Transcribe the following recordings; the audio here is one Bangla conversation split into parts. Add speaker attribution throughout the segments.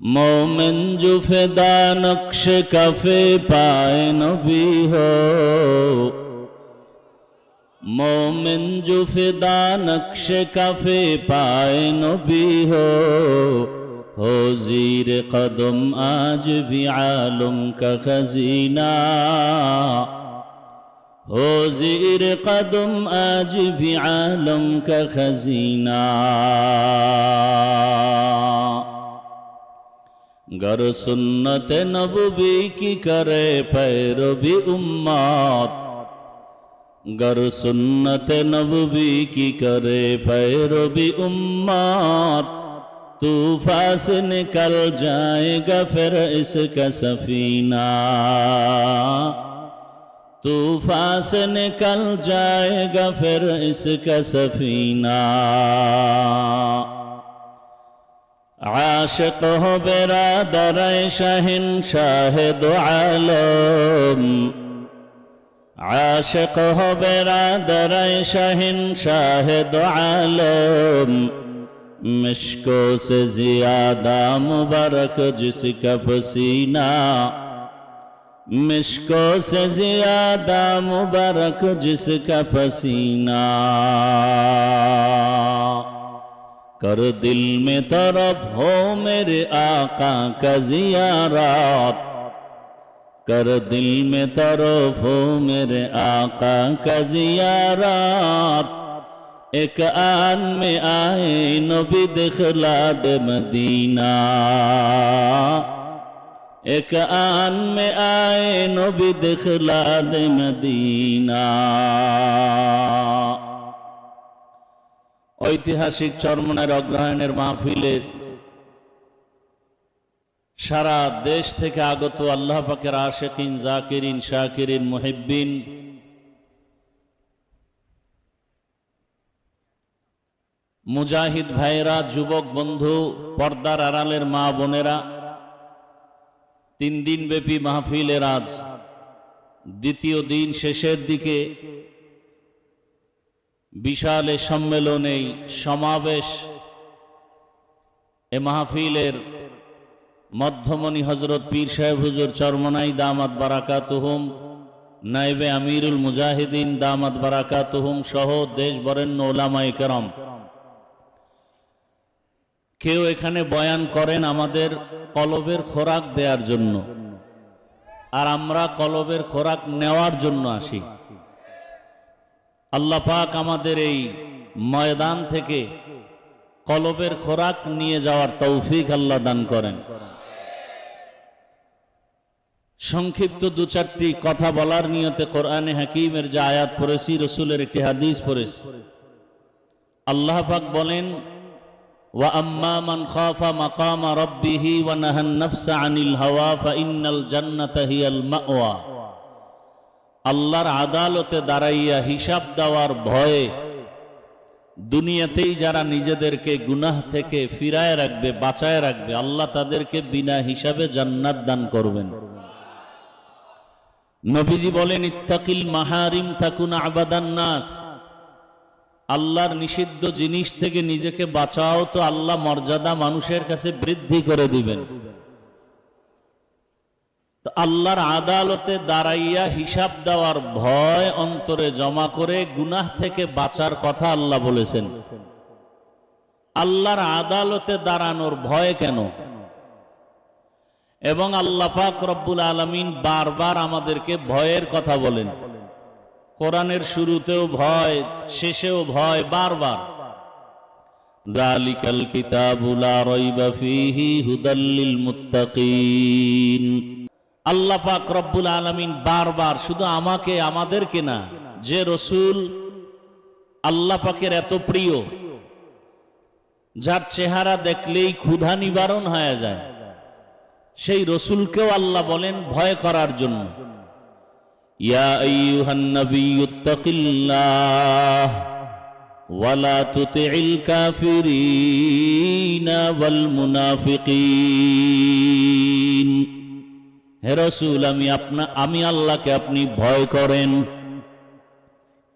Speaker 1: মোমেন জুফেদা নকশে কাফে পায় নবী হো মোমেন জুফেদা নকশে কাফে পায় নবী হো ہو زیر قدم آج بھی عالم کا خزینہ ہو زیر قدم آج بھی عالم کا خزینہ गर सुन्नत नबी की करे पैरवी उम्मत गर सुन्नत नबी की करे पैरवी उम्मत तूफा से निकल जाएगा फिर इसका सफीना तूफा से निकल जाएगा फिर इसका सफीना عاشق ہو برادر شہن شاہد عالم۔ عاشق ہو برادر شہن شاہد عالم۔ مشکوں سے زیادہ مبارک جس کا پسینہ مشکوں سے زیادہ مبارک جس کا پسینہ کر دل میں طرف ہو میرے آقا کا زیارات کر دل میں طرف ہو میرے آقا کا زیارات ایک آن میں آئے نبی دخلا دے مدینہ۔ ایک آن میں آئے نبی دخلا دے مدینہ۔ ঐতিহাসিক চরমনের অগ্রহায়ণের মাহফিলের সারা দেশ থেকে আগত আল্লাহ পাকের আশেকিন, জাকিরিন, শাকিরিন, মুহিব্বিন মুজাহিদ ভাইরা যুবক বন্ধু, পর্দার আড়ালের মা বোনেরা, তিন দিন ব্যাপী মাহফিলের আজ দ্বিতীয় দিন শেষের দিকে বিশাল এ সম্মেলনে সমাবেশ এ মাহফিলের মধ্যমণি হজরত পীর সাহেব হুজুর চরমনাই দামাত বারাকাতুহুম নাইবে আমিরুল মুজাহিদিন দামাত বারাকাতুহুম সহ দেশ বরেণ্য ওলামাই কেরম। কেউ এখানে বয়ান করেন আমাদের কলবের খোরাক দেওয়ার জন্য, আর আমরা কলবের খোরাক নেওয়ার জন্য আসি। আল্লাহ পাক আমাদের এই ময়দান থেকে কলবের খোরাক নিয়ে যাওয়ার তৌফিক আল্লাহ দান করেন। সংক্ষিপ্ত দু চারটি কথা বলার নিয়তে কোরআনে হাকিমের যে আয়াত পড়েছি, রসুলের একটি হাদিস পড়েছি। আল্লাহ পাক বলেন হাওয়া, ফা ইন্নাল জান্নাতা হিয়াল মাওয়া। আল্লাহর আদালতে দাঁড়াইয়া হিসাব দেওয়ার ভয়ে দুনিয়াতেই যারা নিজেদেরকে গুনাহ থেকে ফিরায় রাখবে, বাঁচায় রাখবে, আল্লাহ তাদেরকে বিনা হিসাবে জান্নাত দান করবেন। নবীজি বলেন, ইত্তাকিল মাহারিম থাকুন আবাদান নাস। আল্লাহর নিষিদ্ধ জিনিস থেকে নিজেকে বাঁচাও তো আল্লাহ মর্যাদা মানুষের কাছে বৃদ্ধি করে দিবেন। আল্লাহর আদালতে দাঁড়াইয়া হিসাব দেওয়ার ভয় অন্তরে জমা করে গুনাহ থেকে বাঁচার কথা আল্লাহ বলেছেন। আল্লাহর আদালতে দাঁড়ানোর ভয় কেন? এবং আল্লাহ পাক রব্বুল আলমিন বারবার আমাদেরকে ভয়ের কথা বলেন। কোরআনের শুরুতেও ভয়, শেষেও ভয় বারবার। জালিকাল কিতাবুলা রইবা ফিহি হুদাল্লিল মুত্তাকিন। আল্লাহ পাক রব্বুল আলমিন বারবার শুধু আমাকে, আমাদেরকে না, যে রসুল আল্লাহ পাকের এত প্রিয়, যার চেহারা দেখলেই ক্ষুধা নিবারণ হয়ে যায়, সেই রসুলকেও আল্লাহ বলেন ভয় করার জন্য। মুনাফিকিন। হে রসুল, আমি আপনা, আমি আল্লাহকে আপনি ভয় করেন।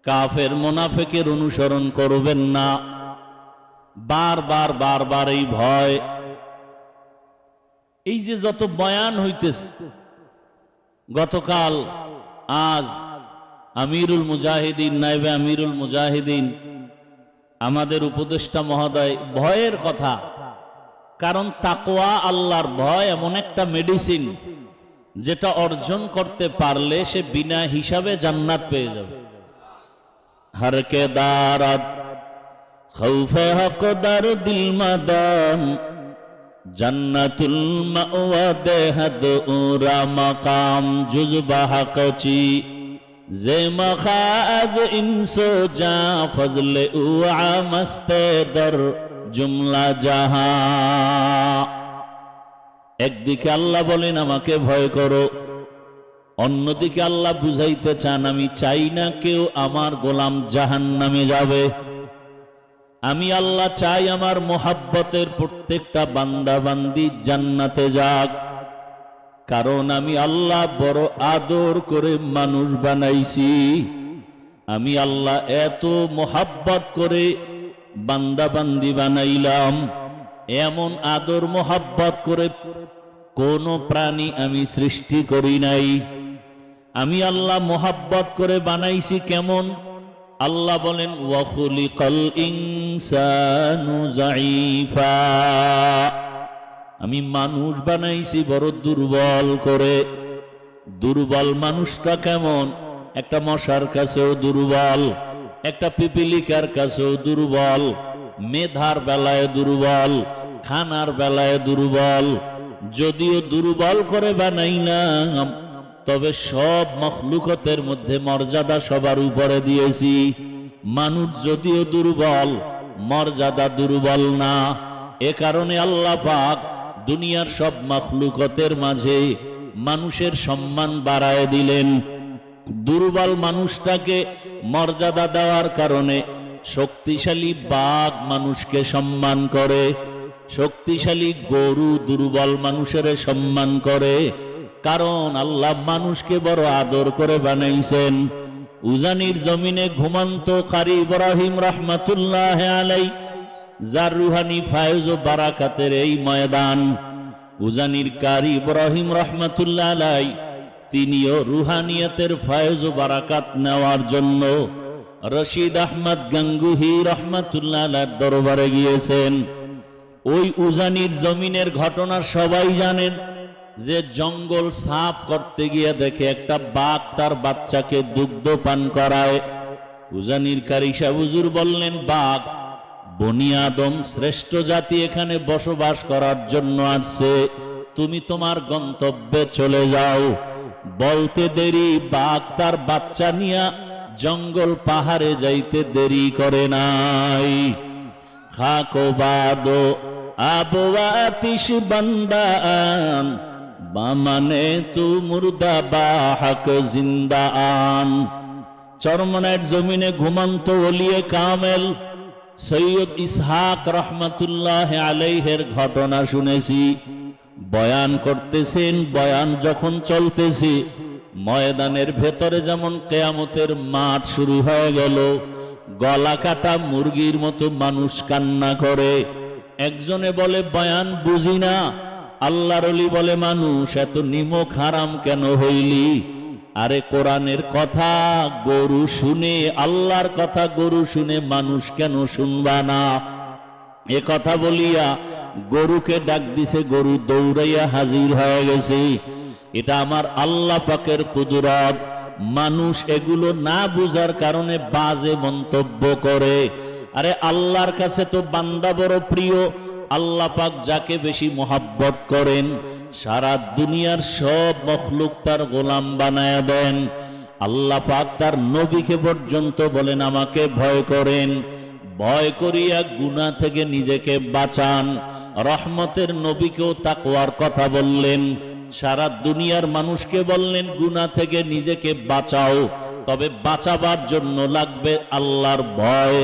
Speaker 1: কাফের মোনাফেকের অনুসরণ করবেন না। বারবার বারবার এই ভয়। এই যে যত বয়ান হইতেছে, গতকাল, আজ, আমিরুল মুজাহিদিন, নাইবে আমিরুল মুজাহিদিন, আমাদের উপদেষ্টা মহোদয়, ভয়ের কথা। কারণ তাকোয়া আল্লাহর ভয়, এমন একটা মেডিসিন যেটা অর্জন করতে পারলে সে বিনা হিসাবে জান্নাত পেয়ে যাবে। হরকে দারাত, খৌফে হকদার দিল জান্নাতুল মখাজ ইনসো জুমলা জাহা। একদিকে আল্লাহ বলেন, আমাকে ভয় করো। অন্যদিকে আল্লাহ বুঝাইতে চান, আমি চাই না কেউ আমার গোলাম জাহান নামে যাবে। আমি আল্লাহ চাই আমার মোহাব্বতের প্রত্যেকটা বান্দা বান্দি জান্নাতে যাক। কারণ আমি আল্লাহ বড় আদর করে মানুষ বানাইছি। আমি আল্লাহ এত মোহাব্বত করে বান্দা বান্দি বানাইলাম। এমন আদর মোহাব্বত করে কোন প্রাণী আমি সৃষ্টি করি নাই। আমি আল্লাহ মোহাব্বত করে বানাইছি কেমন? আল্লাহ বলেন, ওয়াখুলিকাল ইনসানু জাইফা আমি মানুষ বানাইছি বড় দুর্বল করে। দুর্বল মানুষটা কেমন? একটা মশার কাছেও দুর্বল, একটা পিপিলিকার কাছেও দুর্বল, মেধার বেলায় দুর্বল, খানার বেলায় দুর্বল যদিও দুর্বল করে বানাইলাম, তবে সব মখলুকতের মধ্যে মর্যাদা সবার উপরে দিয়েছি। মানুষ যদিও দুর্বল, মর্যাদা দুর্বল না। এ কারণে আল্লাহ পাক দুনিয়ার সব মখলুকতের মাঝে মানুষের সম্মান বাড়ায় দিলেন। দুর্বল মানুষটাকে মর্যাদা দেওয়ার কারণে শক্তিশালী বাঘ মানুষকে সম্মান করে। শক্তিশালী গরু দুর্বল মানুষের সম্মান করে, কারণ আল্লাহ মানুষকে বড় আদর করে বানাইছেন। উজানির জমিনে ঘুমন্ত কারি ইব্রাহিম রহমাতুল্লাহ আলাই যার রুহানি ফায়জ ও বারাকাতের এই ময়দান। উজানির কারি ইব্রাহিম রহমাতুল্লাহ আলাই তিনিও রুহানিয়তের ফায়জ ও বারাকাত নেওয়ার জন্য রশিদ আহমদ গাঙ্গুহি রহমাতুল্লাহ আলার দরবারে গিয়েছেন। ওই উজানির জমিনের ঘটনা সবাই জানেন, যে জঙ্গল সাফ করতে গিয়ে দেখে একটা বাঘ তার বাচ্চাকে দুগ্ধ পান করায়। উজানির কারিসা হুজুর বললেন, বাঘ, বনি আদম শ্রেষ্ঠ জাতি এখানে বসবাস করার জন্য আসছে। তুমি তোমার গন্তব্যে চলে যাও। বলতে দেরি, বাঘ তার বাচ্চা নিয়া জঙ্গল পাহাড়ে যাইতে দেরি করে নাই। খাকো বাদো আবওয়া বান্দান, বামানে তু মুর্দা বাহাক জিন্দা আন জমিনে ঘুমন্ত ওলিয়ে কামেল, সৈয়দ ইসহাক রহমতুল্লাহ আলাইহের ঘটনা শুনেছি। বয়ান করতেছেন, বয়ান যখন চলতেছে, ময়দানের ভেতরে যেমন কেয়ামতের মাঠ শুরু হয়ে গেল গলা কাটা মুরগির মতো মানুষ কান্না করে। একজনে বলে, বয়ান, বুঝি না। আল্লাহর বলে, মানুষ, এত নিমক হারাম কেন হইলি? আরে, কোরআনের কথা, গরু শুনে, আল্লাহর কথা গরু শুনে মানুষ কেন শুনবা না? এ কথা বলিয়া গরুকে ডাক দিছে, গরু দৌড়াইয়া হাজির হয়ে গেছে। এটা আমার আল্লাহ পাকের কুদরত। মানুষ এগুলো না বুঝার কারণে বাজে মন্তব্য করে। আরে আল্লাহর কাছে তো বান্দা বড় প্রিয়। আল্লাহ পাক যাকে বেশি মোহাব্বত করেন, সারা দুনিয়ার সব মখলুক তার গোলাম বানায় দেন। আল্লাহ পাক তার নবীকে পর্যন্ত বলেন, আমাকে ভয় করেন। ভয় করিয়া গুনাহ থেকে নিজেকে বাঁচান। রহমতের নবীকেও তাকওয়ার কথা বললেন। সারা দুনিয়ার মানুষকে বললেন, গুনাহ থেকে নিজেকে বাঁচাও। তবে বাঁচাবার জন্য লাগবে আল্লাহর ভয়।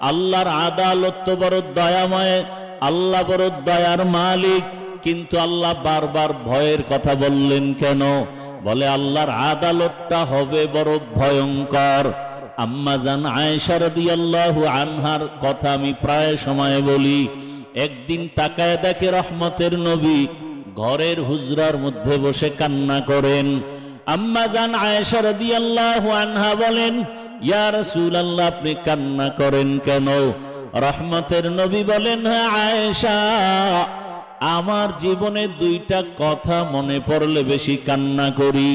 Speaker 1: আল্লাহর আদালত বড় দয়াময়, আল্লাহ বড় দয়ার মালিক। কিন্তু আল্লাহ বারবার ভয়ের কথা বললেন কেন? বলে, আল্লাহর আদালতটা হবে বড় ভয়ঙ্কর। আম্মা জান আয়েশা রাদিয়াল্লাহু আনহার কথা আমি প্রায় সময় বলি। একদিন তাকায় দেখে রহমতের নবী ঘরের হুজরার মধ্যে বসে কান্না করেন। আম্মা জান আয়েশা রাদিয়াল্লাহু আনহা বলেন ইয়া রাসূলুল্লাহ, আপনি কান্না করেন কেন? রহমতের নবী বলেন হ্যাঁ আয়েশা, আমার জীবনে দুইটা কথা মনে পড়লে বেশি কান্না করি।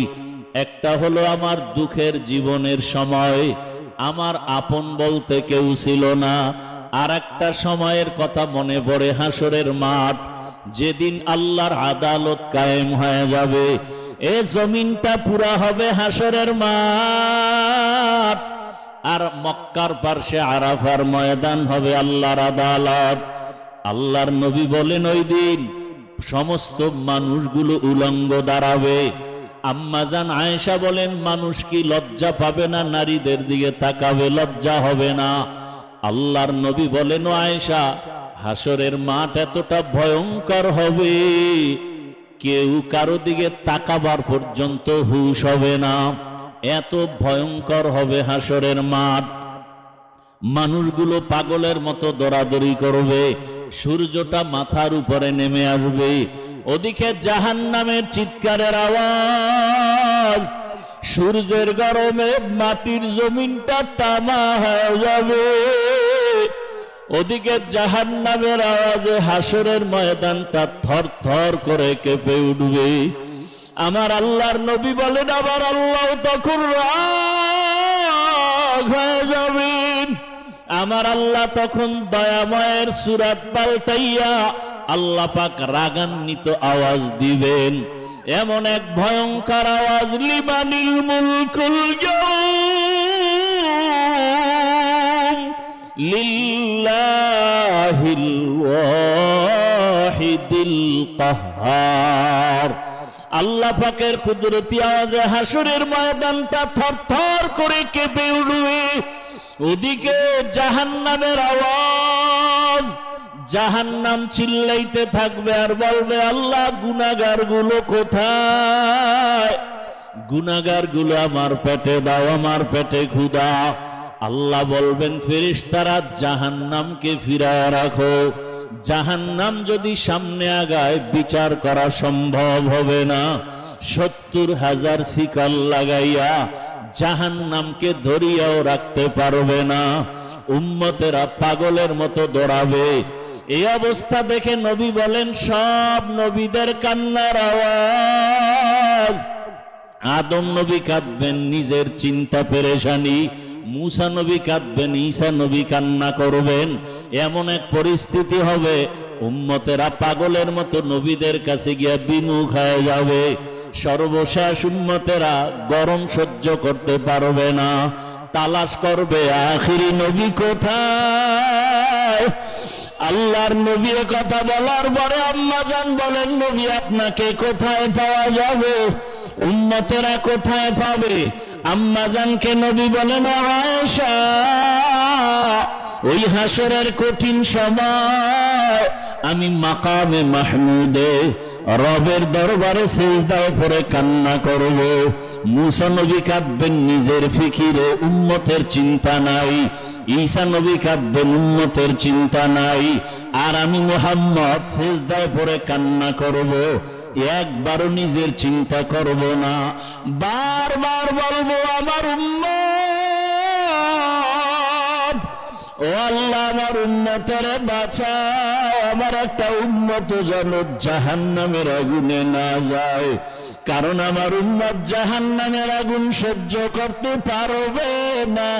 Speaker 1: একটা হলো আমার দুঃখের জীবনের সময়, আমার আপন বলতে কেউ ছিল না। আর একটা সময়ের কথা মনে পড়ে হাসরের মাঠ, যেদিন আল্লাহর আদালত কায়েম হয়ে যাবে। এ জমিনটা পুরা হবে হাসরের মাঠ। আর মক্কার পার্শ্বে আরাফার ময়দান হবে আল্লাহর আদালত। আল্লাহর নবী বলেন, ওই দিন সমস্ত মানুষগুলো উলঙ্গ দাঁড়াবে। আম্মাজান আয়েশা বলেন, মানুষ কি লজ্জা পাবে না? নারীদের দিকে তাকাবে, লজ্জা হবে না। আল্লাহর নবী বলেন আয়েশা, হাসরের মাঠ এতটা ভয়ঙ্কর হবে। কেউ কারও দিকে তাকাবার পর্যন্ত হুশ হবে না। এত ভয়ঙ্কর হবে হাসরের মাঠ। মানুষগুলো পাগলের মতো দরাদরি করবে, সূর্যটা মাথার উপরে নেমে আসবে। ওদিকে জাহান নামের চিৎকারের আওয়াজ, সূর্যের গরমে মাটির জমিনটা তামা হয়ে যাবে। ওদিকে জাহান নামের আওয়াজে হাসরের ময়দানটা থর থর করে কেঁপে উঠবে। আমার আল্লাহর নবী বলেন আবার আল্লাহ তখন যাবেন। আমার আল্লাহ তখন দয়াময়ের সুরাত পাল্টাইয়া আল্লাহ পাক রাগান্বিত আওয়াজ দিবেন। এমন এক ভয়ঙ্কর আওয়াজ লিমানিল মুলকুল লিল্লাহিল ওয়াহিদিল কাহ্হার আল্লাহ পাকের কুদরতি আওয়াজে হাসুরের ময়দানটা থরথর করে কেঁপে উঠবে। ওদিকে জাহান্নামের আওয়াজ, জাহান্নাম চিল্লাইতে থাকবে আর বলবে, আল্লাহ গুনাগারগুলো কোথায়? গুনাগারগুলো আমার পেটে দাও, আমার পেটে ক্ষুদা আল্লাহ বলবেন ফেরিস তারা জাহান্নামকে ফিরায় রাখো। জাহান্নাম যদি সামনে আগায়, বিচার করা সম্ভব হবে না। সত্তর হাজার শিকাল লাগাইয়া জাহান্নামকে ধরিয়াও রাখতে পারবে না। উম্মতেরা পাগলের মতো দৌড়াবে। এই অবস্থা দেখে নবী বলেন, সব নবীদের কান্নার আওয়াজ। আদম নবী কাঁদবেন, নিজের চিন্তা পেরেশানি। মুসা নবী কাঁদবেন, ঈসা নবী কান্না করবেন, এমন এক পরিস্থিতি হবে, উম্মতেরা পাগলের মতো নবীদের কাছে গিয়া বিমুখ হয়ে যাবে। সর্বশেষ উম্মতেরা গরম সহ্য করতে পারবে না, তালাশ করবে, আখিরি নবী কোথায়? আল্লাহর নবী কথা বলার পরে আম্মা জান বলেন, নবী আপনাকে কোথায় পাওয়া যাবে? উম্মতেরা কোথায় পাবে? আম্মা জানকে নবী বলেন আয়েশা, ওই হাসরের কঠিন সময় আমি মাকামে মাহমুদে, রবের দরবারে সেজদায় পরে কান্না করব। মুসা নবী কাঁদবেন নিজের ফিকিরে, উম্মতের চিন্তা নাই। ঈসা নবী কাঁদবেন, উম্মতের চিন্তা নাই। আর আমি মোহাম্মদ সেজদায় পরে কান্না করব, একবারও নিজের চিন্তা করব না। বারবার বলব, আমার উম্মত, ও আল্লাহ, আমার উন্নতের বাঁচাও আমার একটা উন্নত যেন জাহান নামের আগুনে না যায়। কারণ আমার উন্নত জাহান নামের আগুন সহ্য করতে পারবে না।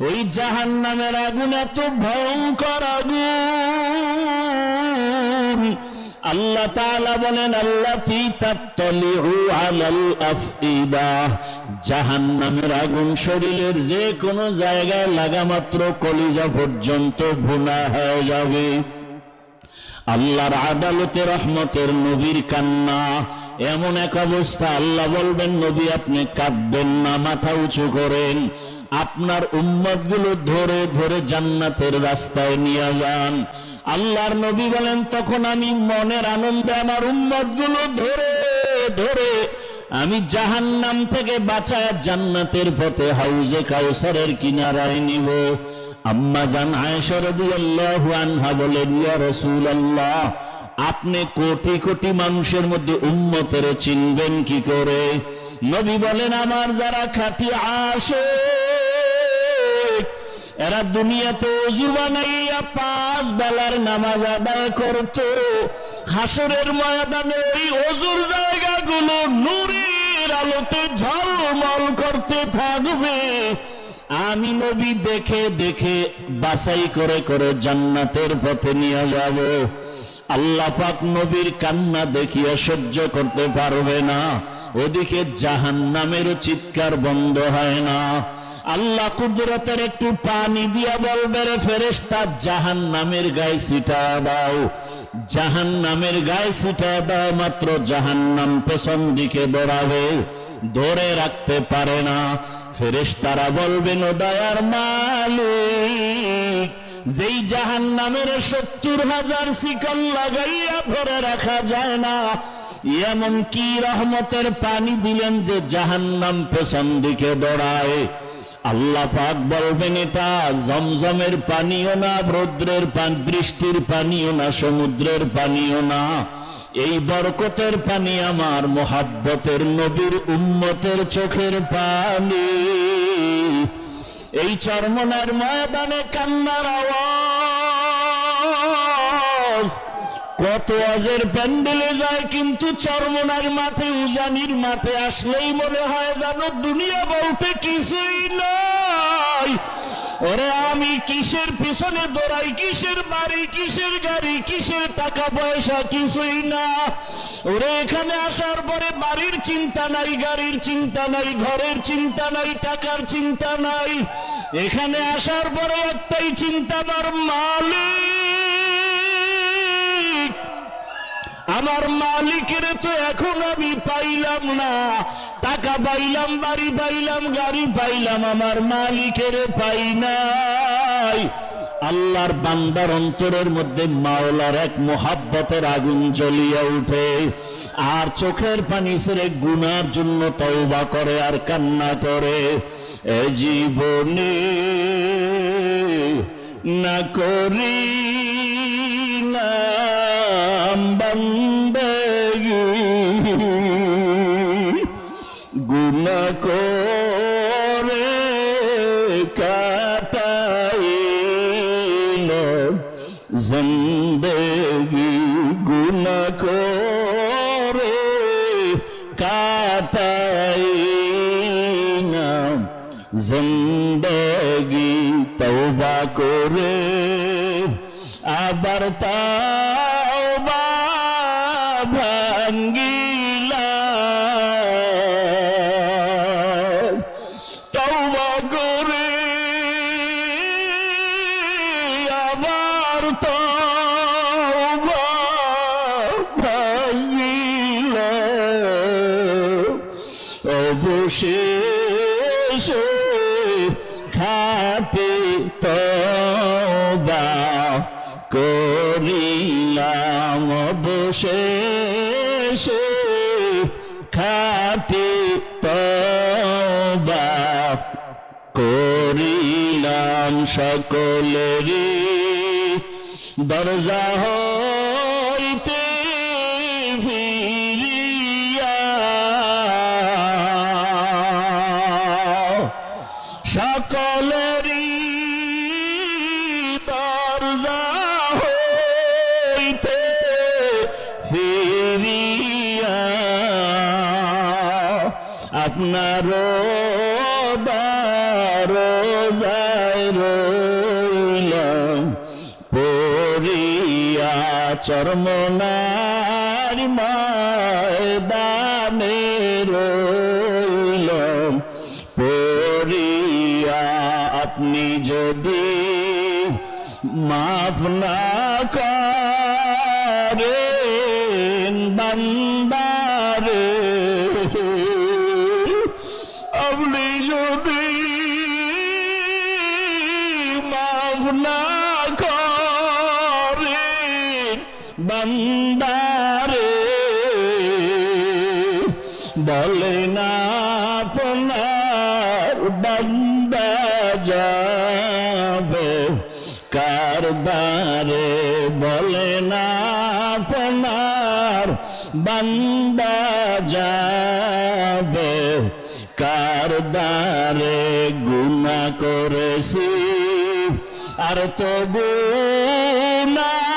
Speaker 1: ওই জাহান নামের আগুন এত ভয়ঙ্কর আগুন। আল্লাহ তাআলা বলেন, আল্লাহ আলাল আফইদা। জাহান্নামের আগুন শরীরের যে কোনো জায়গায় লাগা মাত্র কলিজা পর্যন্ত ভুনা হয়ে যাবে। আল্লাহর আদালতে রহমতের নবীর কান্না। এমন এক অবস্থা, আল্লাহ বলবেন, নবী, আপনি কাঁদবেন না, মাথা উঁচু করেন। আপনার উম্মতগুলো ধরে ধরে জান্নাতের রাস্তায় নিয়ে যান। আল্লাহর নবী বলেন, তখন আমি মনের আনন্দে আমার উম্মতগুলো ধরে ধরে আমি জাহান্নাম থেকে বাঁচায় জান্নাতের পথে হাউজে কাউসারের কিনারায় নিব। আম্মা জান আয়েশা রাদিয়াল্লাহু আনহা বলেন, ইয়া রাসূলুল্লাহ আপনি কোটি কোটি মানুষের মধ্যে উম্মতের চিনবেন কি করে? নবী বলেন, আমার যারা খাটি আসে এরা দুনিয়াতে অজু বানাইয়া পাঁচ বেলার নামাজ আদায় করত। হাসরের ময়দানে ওই অজুর জায়গাগুলো নুরের আলোতে ঝলমল করতে থাকবে। আমি নবী দেখে দেখে বাছাই করে করে জান্নাতের পথে নিয়ে যাব। আল্লাহ পাক নবীর কান্না দেখিয়া সহ্য করতে পারবে না। ওদিকে জাহান নামেরও চিৎকার বন্ধ হয় না। আল্লাহ কুদরতের একটু পানি দিয়া বলবে, রে ফেরেস্তা জাহান নামের গায়ে সিটা দাও। জাহান নামের গায়ে সিটা দাও, মাত্র জাহান নাম পেছন দিকে দৌড়াবে। ধরে রাখতে পারে না। ফেরেস্তারা বলবেন দয়ার মালিক যেই জাহান নামের সত্তর হাজার শিকল লাগাইয়া ধরে রাখা যায় না, এমন কি রহমতের পানি দিলেন যে জাহান নাম পেছন দিকে দৌড়ায়। আল্লাহ বলবেন, এটা জমজমের পানিও না, রৌদ্রের পান, বৃষ্টির পানিও না, সমুদ্রের পানিও না। এই বরকতের পানি আমার মোহাব্বতের নবীর উম্মতের চোখের পানি। এই চরমনার ময়দানে কান্নার আওয়াজ। কত আজের প্যান্ডেলে যায় কিন্তু চরমনার মাঠে, উজানির মাঠে আসলেই মনে হয় জানো দুনিয়া বলতে কিছুই নাই। ওরে আমি কিসের পিছনে দৌড়াই? কিসের বাড়ি, কিসের গাড়ি, কিসের টাকা পয়সা? কিছুই না। ওরে এখানে আসার পরে বাড়ির চিন্তা নাই, গাড়ির চিন্তা নাই, ঘরের চিন্তা নাই, টাকার চিন্তা নাই। এখানে আসার পরে একটাই চিন্তা, আমার মালিক। আমার মালিকের তো এখন আমি পাইলাম না। টাকা পাইলাম, বাড়ি পাইলাম, গাড়ি পাইলাম, আমার মালিকের পাই নাই। আল্লাহর বান্দার অন্তরের মধ্যে মাওলার এক মোহাব্বতের আগুন জ্বলিয়ে উঠে। আর চোখের পানি সেরে গুনার জন্য তওবা করে আর কান্না করে। এ জীবনে না করি করে সকলেরই দরজা হইতে ফিরিয়া চর্মনার ময়দানে রইলাম। পরিয়া আপনি যদি মাফ না করেন বান্দারে যাবে? কার দ্বারে গুণা করেছি। আর তবু না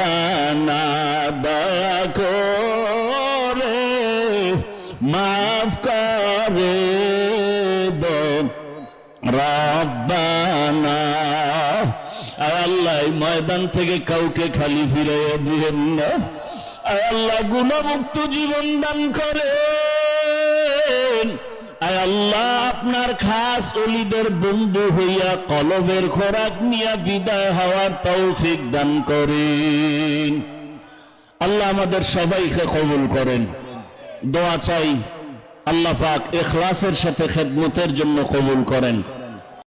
Speaker 1: রব্বানা দয়া করে মাফ করে রব্বানা। আল্লাহ ময়দান থেকে কাউকে খালি ফিরে দিবেন না। আল্লাহ, গুণমুক্ত জীবন দান আয় আল্লাহ আপনার খাস অলিদের বন্ধু হইয়া কলবের খোরাক নিয়া বিদায় হওয়ার তৌফিক দান করেন। আল্লাহ আমাদের সবাইকে কবুল করেন। দোয়া চাই আল্লাহ পাক এখলাসের সাথে খেদমতের জন্য কবুল করেন।